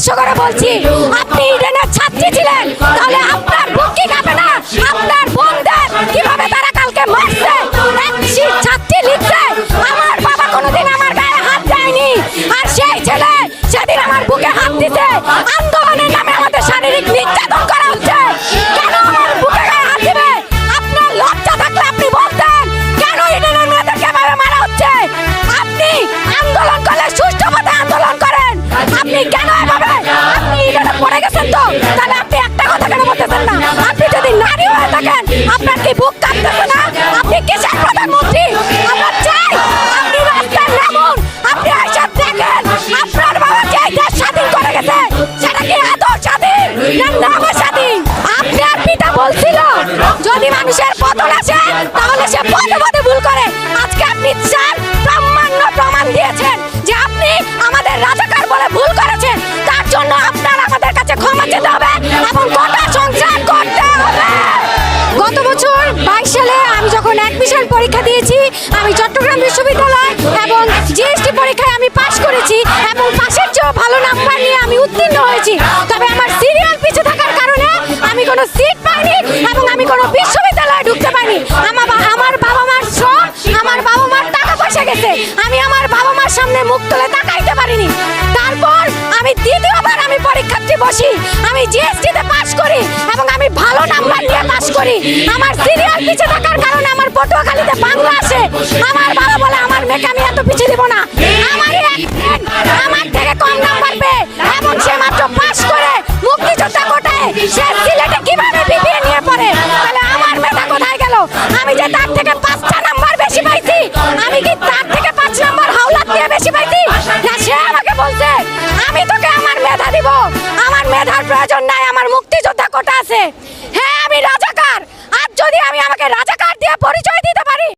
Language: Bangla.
উদ্দেশ্য করে বলছি আপনি মানুষের পতন আসে তাহলে সে পদে পদে ভুল করে। আজকে আপনি চার ব্রহ্মাণ্ড প্রমাণ দিয়েছেন যে আপনি আমাদের রাজাকার বলে ভুল করেছেন। তার জন্য আপনার আমাদের কাছে ক্ষমা চেতে হবে এবং গোটা সংসার করতে হবে। গত বছর বাইশ সালে আমি যখন অ্যাডমিশন পরীক্ষা দিয়েছি, আমি চট্টগ্রাম বিশ্ববিদ্যালয় এবং জিএসটি পরীক্ষায় আমি পাশ করেছি এবং পাশের চেয়েও ভালো নাম্বার নিয়ে আমি উত্তীর্ণ হয়েছি। তবে আমার সিরিয়াল পিছু থাকার কারণে আমি কোনো সিট পাইনি এবং আমি কোনো বিশ্ববিদ্যালয়ে সামনে মুখ তুলে তাকাইতে পারিনি। তারপর আমি দ্বিতীয়বার আমি পরীক্ষার্থী বসি। আমি জিএসটি তে পাশ করি এবং আমি ভালো নাম্বার নিয়ে পাশ করি। আমার সিরিয়াল পিছে থাকার কারণে আমার পটুয়াখালীতে বাংলা আসে। আমার বাবা বলে, আমার মেয়েকে আমি এত পিছিয়ে দিব না। আমারই আমার থেকে কম নাম্বার পেয়ে এবং সে মাত্র পাশ করে। মুক্তিযোদ্ধা কোটায় সে সিলেটে কীভাবে বিবিএ নিয়ে পড়ে? তাহলে আমার মেয়েটা কোথায় গেল? আমি যে তার থেকে পাঁচটা মেধা দিব। আমার মেধার প্রয়োজন নাই, আমার মুক্তিযোদ্ধা কোটা আছে। হ্যাঁ আমি রাজাকার। আর যদি আমি আমাকে রাজাকার দিয়ে পরিচয়